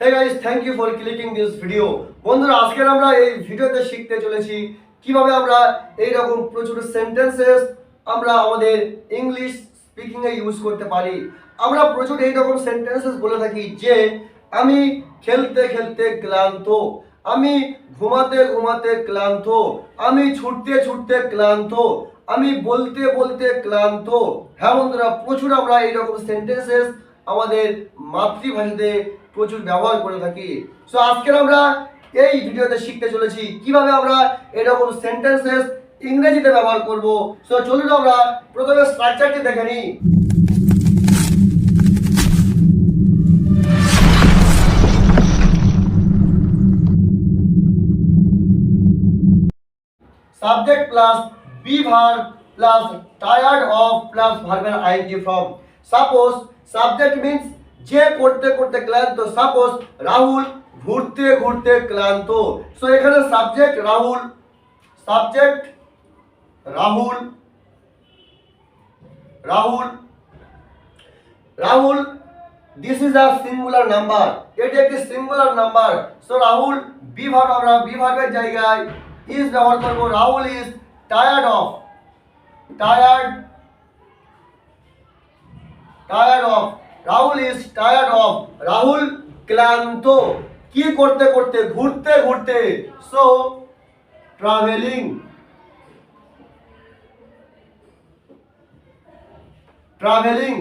Hey guys thank you for clicking this video বন্ধুরা, আজকের আমরা এই ভিডিওতে শিখতে চলেছি কীভাবে আমরা এই রকম প্রচুর সেন্টেন্সেস আমরা আমাদের ইংলিশ স্পিকিং এ ইউজ করতে পারি। আমরা প্রচুর এই রকম সেন্টেন্সেস বলে থাকি যে, আমি খেলতে খেলতে ক্লান্ত, আমি ঘুমাতে ঘুমাতে ক্লান্ত, আমি ছুটতে ছুটতে ক্লান্ত, আমি বলতে বলতে ক্লান্ত। হ্যাঁ বন্ধুরা, প্রচুর আমরা এইরকম সেন্টেন্সেস আমাদের মাতৃভাষাতে প্রচুর ব্যবহার করে থাকি। সো আজকের আমরা এই ভিডিওতে শিখতে চলেছি কীভাবে আমরা এরকম সেন্টেন্সেস ইংরেজিতে ব্যবহার করব। সো চলুন আমরা প্রথমে স্ট্রাকচারটি দেখে নিই। Subject plus be verb plus tired of plus verbal ing from suppose subject means যে করতে করতে ক্লান্ত সাপোজ রাহুল ঘুরতে ঘুরতে ক্লান্ত। সো এখানে subject Rahul subject Rahul Rahul Rahul this is a singular number এটি একটি সিঙ্গুলার নাম্বার সো রাহুল বিভাগ, আমরা বিভাগের জায়গায় ইজ ব্যবহার করব। Rahul is tired of tired tired of Rahul is tired of Rahul ক্লান্ত। কি করতে করতে, ঘুরতে ঘুরতে so travelling travelling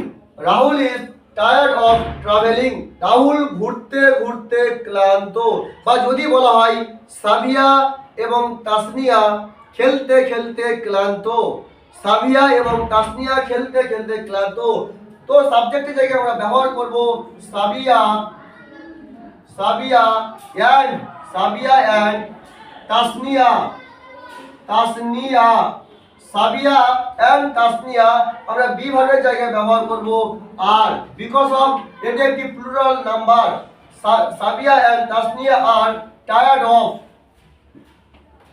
Rahul is tired of travelling Rahul ঘুরতে ঘুরতে ক্লান্ত। বা যদি বলা হয়, সাবিয়া এবং তাসনিয়া খেলতে খেলতে ক্লান্ত। সাবিয়া এবং তাসনিয়া খেলতে খেলতে ক্লান্ত। তো সাবজেক্টের জায়গায় আমরা ব্যবহার করব Sabiya Sabiya and Sabiya and Tasniya Tasniya, Sabiya and Tasniya আমরা বি ভার্বের জায়গায় ব্যবহার করব আর বিকজ অফ এটি একটি plural number Sabiya and Tasniya are tired of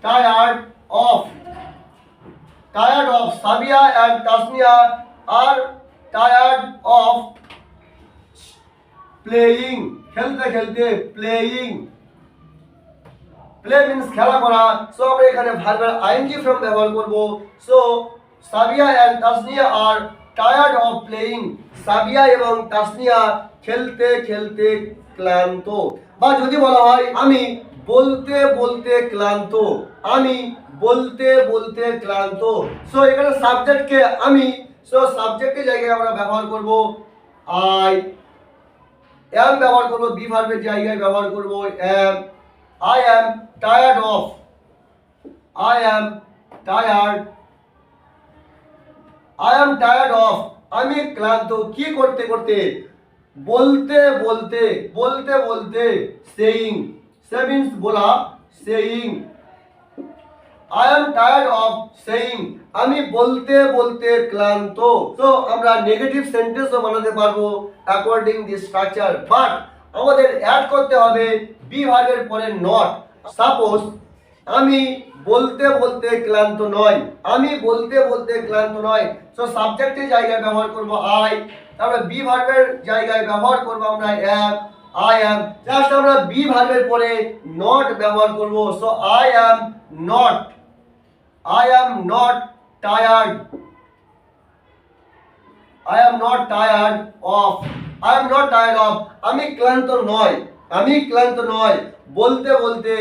tired of tired of Sabiya and Tasniya are tired of playing খেলতে খেলতে playing play means খেলা করা। সো আমরা এখানে ভার্বের আইএনজি ফর্ম ব্যবহার করব। So Sabiya and Tasniya are tired of playing Sabiya এবং তাসনিয়া খেলতে খেলতে ক্লান্ত। বা যদি বলা হয়, আমি বলতে বলতে ক্লান্ত। আমি বলতে বলতে ক্লান্ত। সো এখানে সাবজেক্টকে আমি সো সাবজেক্টের জায়গায় আমরা ব্যবহার করব আই এম ব্যবহার করব বি ভার্বের জায়গায় ব্যবহার করব am I am tired of I am tired I am tired of. আমি ক্লান্ত, কি করতে করতে, বলতে বলতে বলতে বলতে সেইং সেভিংস বলা saying I am tired of saying আমি বলতে বলতে ক্লান্ত। তো আমরা নেগেটিভ সেন্টেন্সও বানাতে পারব অ্যাকর্ডিং দি স্ট্রাকচার বাট আমাদের অ্যাড করতে হবে বি ভার্বের পরে নট সাপোজ আমি বলতে বলতে ক্লান্ত নয়। আমি বলতে বলতে ক্লান্ত নয়। সো সাবজেক্টের জায়গায় ব্যবহার করব আই তারপরে বি ভার্বের জায়গায় ব্যবহার করব আমরা অ্যাম আই অ্যাম জাস্ট আমরা বি ভার্বের পরে নট ব্যবহার করব। So I am not I am not tired I am not tired of I am not tired of আমি ক্লান্ত নয়, আমি ক্লান্ত নয়। বলতে বলতে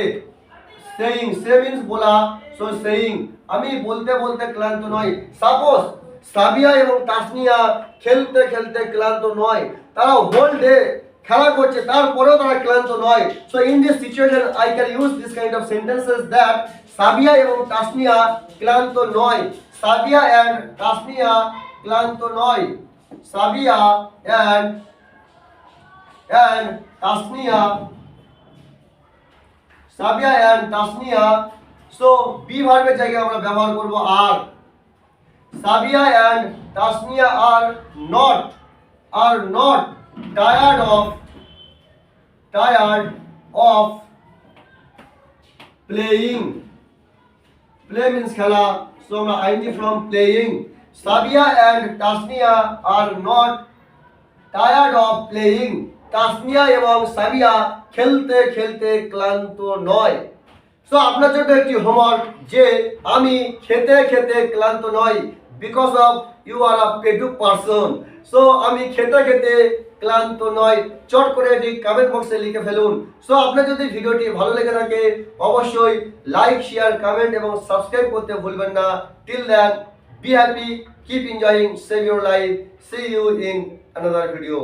সেইং সে মিন্স বলা সো সেইং আমি বলতে বলতে ক্লান্ত নয় সাপোজ সাবিয়া এবং তাসনিয়া খেলতে খেলতে ক্লান্ত নয়, তারা হোল ডে খেলা করছে, তারপরেও তারা ক্লান্ত নয়। So in this situation I can use this kind of sentences that Sabiya এবং তাসনিয়া ক্লান্ত নয়। সাবিয়া অ্যান্ড তাসনিয়া ক্লান্ত নয়। Sabiya and and Tasniya. Sabiya and Tasniya. So be ভার্বের জায়গায় আমরা ব্যবহার করব are. Sabiya and Tasniya are not are not tired of tired of playing play means খেলা সো আমরা ING from playing Sabiya and Tasniya are not tired of playing. Tasniya এবং সাবিয়া খেলতে খেলতে ক্লান্ত নয় সো আপনার জন্য একটি হোমওয়ার্ক যে আমি খেতে খেতে ক্লান্ত নই because of you are a পেডু person so আমি খেতে খেতে ক্লান্ত নয়। চট করে এটি কমেন্ট বক্সে লিখে ফেলুন। সো আপনার যদি ভিডিওটি ভালো লেগে থাকে, অবশ্যই লাইক শেয়ার কমেন্ট এবং সাবস্ক্রাইব করতে ভুলবেন না। Till that be happy keep enjoying save your life see you in another video